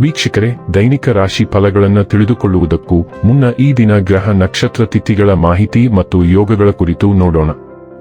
ವೀಕ್ಷಕರೇ, ದೈನಿಕ ರಾಶಿ ಫಲಗಳನ್ನು ತಿಳಿದುಕೊಳ್ಳುವುದಕ್ಕೂ ಮುನ್ನ ಈ ದಿನ ಗ್ರಹ ನಕ್ಷತ್ರ ತಿಥಿಗಳ ಮಾಹಿತಿ ಮತ್ತು ಯೋಗಗಳ ಕುರಿತು ನೋಡೋಣ.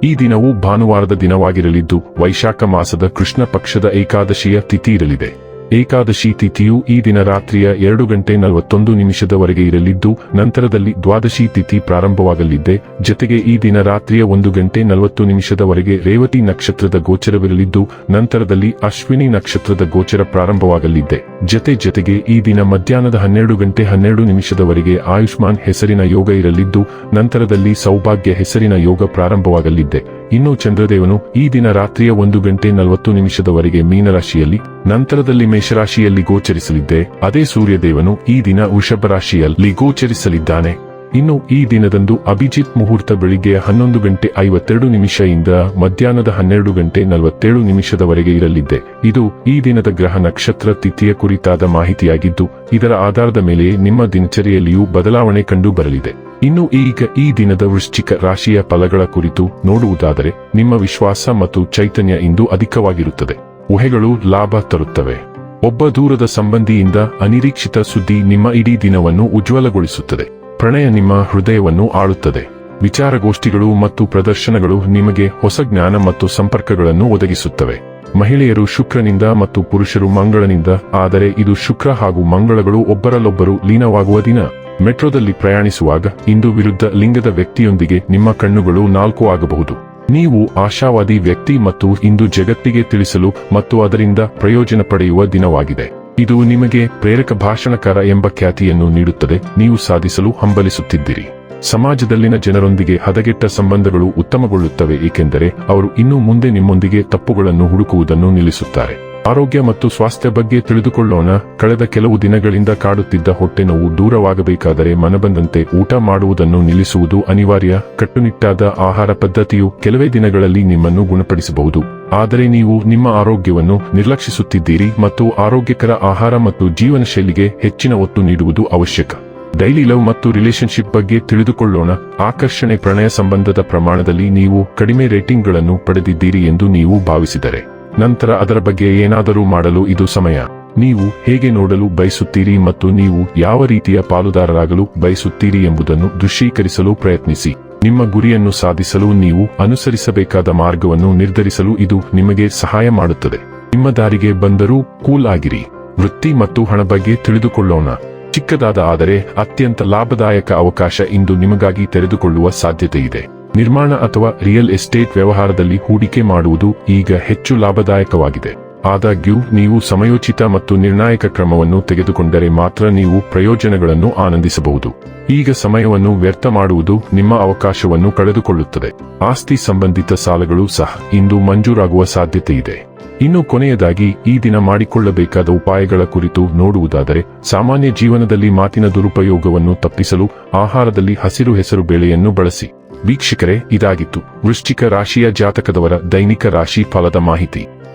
ಈ ದಿನವು ಭಾನುವಾರದ ದಿನವಾಗಿರಲಿದ್ದು, ವೈಶಾಖ ಮಾಸದ ಕೃಷ್ಣ ಪಕ್ಷದ ಏಕಾದಶಿಯ ತಿಥಿ ಇರಲಿದೆ. ಏಕಾದಶಿ ತಿಥಿಯು ಈ ದಿನ ರಾತ್ರಿಯ ಎರಡು ಗಂಟೆ ನಲವತ್ತೊಂದು ನಿಮಿಷದವರೆಗೆ ಇರಲಿದ್ದು, ನಂತರದಲ್ಲಿ ದ್ವಾದಶಿ ತಿಥಿ ಪ್ರಾರಂಭವಾಗಲಿದೆ. ಜತೆಗೆ ಈ ದಿನ ರಾತ್ರಿಯ ಒಂದು ಗಂಟೆ ನಲವತ್ತು ನಿಮಿಷದವರೆಗೆ ರೇವತಿ ನಕ್ಷತ್ರದ ಗೋಚರವಿರಲಿದ್ದು, ನಂತರದಲ್ಲಿ ಅಶ್ವಿನಿ ನಕ್ಷತ್ರದ ಗೋಚರ ಪ್ರಾರಂಭವಾಗಲಿದೆ. ಜತೆ ಜತೆಗೆ ಈ ದಿನ ಮಧ್ಯಾಹ್ನದ ಹನ್ನೆರಡು ಗಂಟೆ ಹನ್ನೆರಡು ನಿಮಿಷದವರೆಗೆ ಆಯುಷ್ಮಾನ್ ಹೆಸರಿನ ಯೋಗ ಇರಲಿದ್ದು, ನಂತರದಲ್ಲಿ ಸೌಭಾಗ್ಯ ಹೆಸರಿನ ಯೋಗ ಪ್ರಾರಂಭವಾಗಲಿದ್ದೆ ಇನ್ನು ಚಂದ್ರದೇವನು ಈ ದಿನ ರಾತ್ರಿಯ ಒಂದು ಗಂಟೆ ನಲವತ್ತು ನಿಮಿಷದವರೆಗೆ ಮೀನರಾಶಿಯಲ್ಲಿ, ನಂತರದಲ್ಲಿ ಮೇಷರಾಶಿಯಲ್ಲಿ ಗೋಚರಿಸಲಿದ್ದೆ, ಅದೇ ಸೂರ್ಯದೇವನು ಈ ದಿನ ವೃಷಭ ರಾಶಿಯಲ್ಲಿ ಗೋಚರಿಸಲಿದ್ದಾನೆ. ಇನ್ನು ಈ ದಿನದಂದು ಅಭಿಜಿತ್ ಮುಹೂರ್ತ ಬೆಳಿಗ್ಗೆ ಹನ್ನೊಂದು ಗಂಟೆ ಐವತ್ತೆರಡು ನಿಮಿಷದಿಂದ ಮಧ್ಯಾಹ್ನದ ಹನ್ನೆರಡು ಗಂಟೆ ನಲವತ್ತೇಳು ನಿಮಿಷದವರೆಗೆ ಇರಲಿದೆ. ಇದು ಈ ದಿನದ ಗ್ರಹ ನಕ್ಷತ್ರ ತಿಥಿಯ ಕುರಿತಾದ ಮಾಹಿತಿಯಾಗಿದ್ದು, ಇದರ ಆಧಾರದ ಮೇಲೆ ನಿಮ್ಮ ದಿನಚರಿಯಲ್ಲಿಯೂ ಬದಲಾವಣೆ ಕಂಡು ಬರಲಿದೆ ಇನ್ನು ಈಗ ಈ ದಿನದ ವೃಶ್ಚಿಕ ರಾಶಿಯ ಫಲಗಳ ಕುರಿತು ನೋಡುವುದಾದರೆ, ನಿಮ್ಮ ವಿಶ್ವಾಸ ಮತ್ತು ಚೈತನ್ಯ ಇಂದು ಅಧಿಕವಾಗಿರುತ್ತದೆ. ಊಹೆಗಳು ಲಾಭ ತರುತ್ತವೆ. ಒಬ್ಬ ದೂರದ ಸಂಬಂಧಿಯಿಂದ ಅನಿರೀಕ್ಷಿತ ಸುದ್ದಿ ನಿಮ್ಮ ಇಡೀ ದಿನವನ್ನು ಉಜ್ವಲಗೊಳಿಸುತ್ತದೆ. ಪ್ರಣಯ ನಿಮ್ಮ ಹೃದಯವನ್ನು ಆಳುತ್ತದೆ. ವಿಚಾರಗೋಷ್ಠಿಗಳು ಮತ್ತು ಪ್ರದರ್ಶನಗಳು ನಿಮಗೆ ಹೊಸ ಜ್ಞಾನ ಮತ್ತು ಸಂಪರ್ಕಗಳನ್ನು ಒದಗಿಸುತ್ತವೆ. ಮಹಿಳೆಯರು ಶುಕ್ರನಿಂದ ಮತ್ತು ಪುರುಷರು ಮಂಗಳನಿಂದ, ಆದರೆ ಇದು ಶುಕ್ರ ಹಾಗೂ ಮಂಗಳಗಳು ಒಬ್ಬರಲ್ಲೊಬ್ಬರು ಲೀನವಾಗುವ ದಿನ. ಮೆಟ್ರೋದಲ್ಲಿ ಪ್ರಯಾಣಿಸುವಾಗ ಇಂದು ವಿರುದ್ಧ ಲಿಂಗದ ವ್ಯಕ್ತಿಯೊಂದಿಗೆ ನಿಮ್ಮ ಕಣ್ಣುಗಳು ನಾಲ್ಕು ಆಗಬಹುದು. ನೀವು ಆಶಾವಾದಿ ವ್ಯಕ್ತಿ ಮತ್ತು ಇಂದು ಜಗತ್ತಿಗೆ ತಿಳಿಸಲು ಮತ್ತು ಅದರಿಂದ ಪ್ರಯೋಜನ ಪಡೆಯುವ ದಿನವಾಗಿದೆ. ಇದು ನಿಮಗೆ ಪ್ರೇರಕ ಭಾಷಣಕಾರ ಎಂಬ ಖ್ಯಾತಿಯನ್ನು ನೀಡುತ್ತದೆ. ನೀವು ಸಾಧಿಸಲು ಹಂಬಲಿಸುತ್ತಿದ್ದೀರಿ. ಸಮಾಜದಲ್ಲಿನ ಜನರೊಂದಿಗೆ ಹದಗೆಟ್ಟ ಸಂಬಂಧಗಳು ಉತ್ತಮಗೊಳ್ಳುತ್ತವೆ, ಏಕೆಂದರೆ ಅವರು ಇನ್ನೂ ಮುಂದೆ ನಿಮ್ಮೊಂದಿಗೆ ತಪ್ಪುಗಳನ್ನು ಹುಡುಕುವುದನ್ನು ನಿಲ್ಲಿಸುತ್ತಾರೆ. ಆರೋಗ್ಯ ಮತ್ತು ಸ್ವಾಸ್ಥ್ಯ ಬಗ್ಗೆ ತಿಳಿದುಕೊಳ್ಳೋಣ. ಕಳೆದ ಕೆಲವು ದಿನಗಳಿಂದ ಕಾಡುತ್ತಿದ್ದ ಹೊಟ್ಟೆ ನೋವು ದೂರವಾಗಬೇಕಾದರೆ ಮನಬಂದಂತೆ ಊಟ ಮಾಡುವುದನ್ನು ನಿಲ್ಲಿಸುವುದು ಅನಿವಾರ್ಯ. ಕಟ್ಟುನಿಟ್ಟಾದ ಆಹಾರ ಪದ್ಧತಿಯು ಕೆಲವೇ ದಿನಗಳಲ್ಲಿ ನಿಮ್ಮನ್ನು ಗುಣಪಡಿಸಬಹುದು. ಆದರೆ ನೀವು ನಿಮ್ಮ ಆರೋಗ್ಯವನ್ನು ನಿರ್ಲಕ್ಷಿಸುತ್ತಿದ್ದೀರಿ ಮತ್ತು ಆರೋಗ್ಯಕರ ಆಹಾರ ಮತ್ತು ಜೀವನ ಶೈಲಿಗೆ ಹೆಚ್ಚಿನ ಒತ್ತು ನೀಡುವುದು ಅವಶ್ಯಕ. ಡೈಲಿ ಲವ್ ಮತ್ತು ರಿಲೇಶನ್ಶಿಪ್ ಬಗ್ಗೆ ತಿಳಿದುಕೊಳ್ಳೋಣ. ಆಕರ್ಷಣೆ ಪ್ರಣಯ ಸಂಬಂಧದ ಪ್ರಮಾಣದಲ್ಲಿ ನೀವು ಕಡಿಮೆ ರೇಟಿಂಗ್ಗಳನ್ನು ಪಡೆದಿದ್ದೀರಿ ಎಂದು ನೀವು ಭಾವಿಸಿದರೆ. ನಂತರ ಅದರ ಬಗ್ಗೆ ಏನಾದರೂ ಮಾಡಲು ಇದು ಸಮಯ. ನೀವು ಹೇಗೆ ನೋಡಲು ಬಯಸುತ್ತೀರಿ ಮತ್ತು ನೀವು ಯಾವ ರೀತಿಯ ಪಾಲುದಾರರಾಗಲು ಬಯಸುತ್ತೀರಿ ಎಂಬುದನ್ನು ದೃಶ್ಯೀಕರಿಸಲು ಪ್ರಯತ್ನಿಸಿ. ನಿಮ್ಮ ಗುರಿಯನ್ನು ಸಾಧಿಸಲು ನೀವು ಅನುಸರಿಸಬೇಕಾದ ಮಾರ್ಗವನ್ನು ನಿರ್ಧರಿಸಲು ಇದು ನಿಮಗೆ ಸಹಾಯ ಮಾಡುತ್ತದೆ. ನಿಮ್ಮ ದಾರಿಗೆ ಬಂದರೂ ಕೂಲ್ ಆಗಿರಿ. ವೃತ್ತಿ ಮತ್ತು ಹಣ ಬಗ್ಗೆ ತಿಳಿದುಕೊಳ್ಳೋಣ. ಚಿಕ್ಕದಾದ ಆದರೆ ಅತ್ಯಂತ ಲಾಭದಾಯಕ ಅವಕಾಶ ಇಂದು ನಿಮಗಾಗಿ ತೆರೆದುಕೊಳ್ಳುವ ಸಾಧ್ಯತೆ ಇದೆ ನಿರ್ಮಾಣ ಅಥವಾ ರಿಯಲ್ ಎಸ್ಟೇಟ್ ವ್ಯವಹಾರದಲ್ಲಿ ಹೂಡಿಕೆ ಮಾಡುವುದು ಈಗ ಹೆಚ್ಚು ಲಾಭದಾಯಕವಾಗಿದೆ. ಆದಾಗ್ಯೂ, ನೀವು ಸಮಯೋಚಿತ ಮತ್ತು ನಿರ್ಣಾಯಕ ಕ್ರಮವನ್ನು ತೆಗೆದುಕೊಂಡರೆ ಮಾತ್ರ ನೀವು ಪ್ರಯೋಜನಗಳನ್ನು ಆನಂದಿಸಬಹುದು. ಈಗ ಸಮಯವನ್ನು ವ್ಯರ್ಥ ಮಾಡುವುದು ನಿಮ್ಮ ಅವಕಾಶವನ್ನು ಕಳೆದುಕೊಳ್ಳುತ್ತದೆ. ಆಸ್ತಿ ಸಂಬಂಧಿತ ಸಾಲಗಳು ಸಹ ಇಂದು ಮಂಜೂರಾಗುವ ಸಾಧ್ಯತೆ ಇದೆ ಇನ್ನು ಕೊನೆಯದಾಗಿ, ಈ ದಿನ ಮಾಡಿಕೊಳ್ಳಬೇಕಾದ ಉಪಾಯಗಳ ಕುರಿತು ನೋಡುವುದಾದರೆ, ಸಾಮಾನ್ಯ ಜೀವನದಲ್ಲಿ ಮಾತಿನ ದುರುಪಯೋಗವನ್ನು ತಪ್ಪಿಸಲು ಆಹಾರದಲ್ಲಿ ಹಸಿರು ಹೆಸರು ಬೇಳೆಯನ್ನು ಬಳಸಿ. ವೀಕ್ಷಕರೇ, ಇದಾಗಿತ್ತು. ವೃಶ್ಚಿಕ ರಾಶಿಯ ಜಾತಕದವರ ದೈನಿಕ ರಾಶಿ ಫಲದ ಮಾಹಿತಿ.